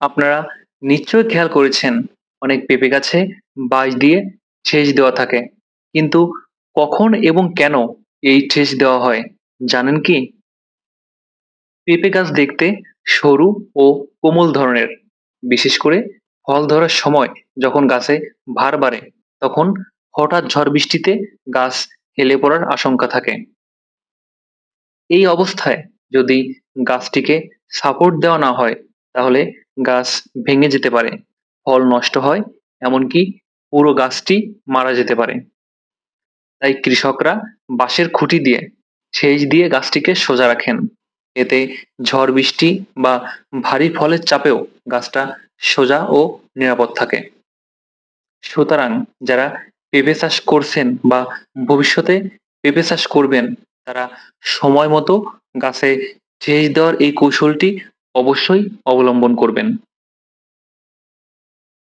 আপনারা নিশ্চয়ই খেয়াল করেছেন, অনেক পেঁপে গাছে বাঁশ দিয়ে সেচ দেওয়া থাকে। কিন্তু কখন এবং কেন এই সেচ দেওয়া হয়, জানেন কি? পেঁপে গাছ দেখতে সরু ও কোমল ধরনের। বিশেষ করে ফল ধরার সময় যখন গাছে ভার বাড়ে, তখন হঠাৎ ঝড় বৃষ্টিতে গাছ হেলে পড়ার আশঙ্কা থাকে। এই অবস্থায় যদি গাছটিকে সাপোর্ট দেওয়া না হয়, তাহলে গাছ ভেঙে যেতে পারে। ফল নষ্ট হয়, এমনকি পুরো গাছটি মারা যেতে পারে। তাই কৃষকরা বাঁশের খুঁটি দিয়ে, সেচ দিয়ে গাছটিকে সোজা রাখেন। এতে ঝড় বৃষ্টি বা ভারী ফলের চাপেও গাছটা সোজা ও নিরাপদ থাকে। সুতরাং যারা পেঁপে চাষ করছেন বা ভবিষ্যতে পেঁপে চাষ করবেন, তারা সময় মতো গাছে সেচ দেওয়ার এই কৌশলটি অবশ্যই অবলম্বন করবেন।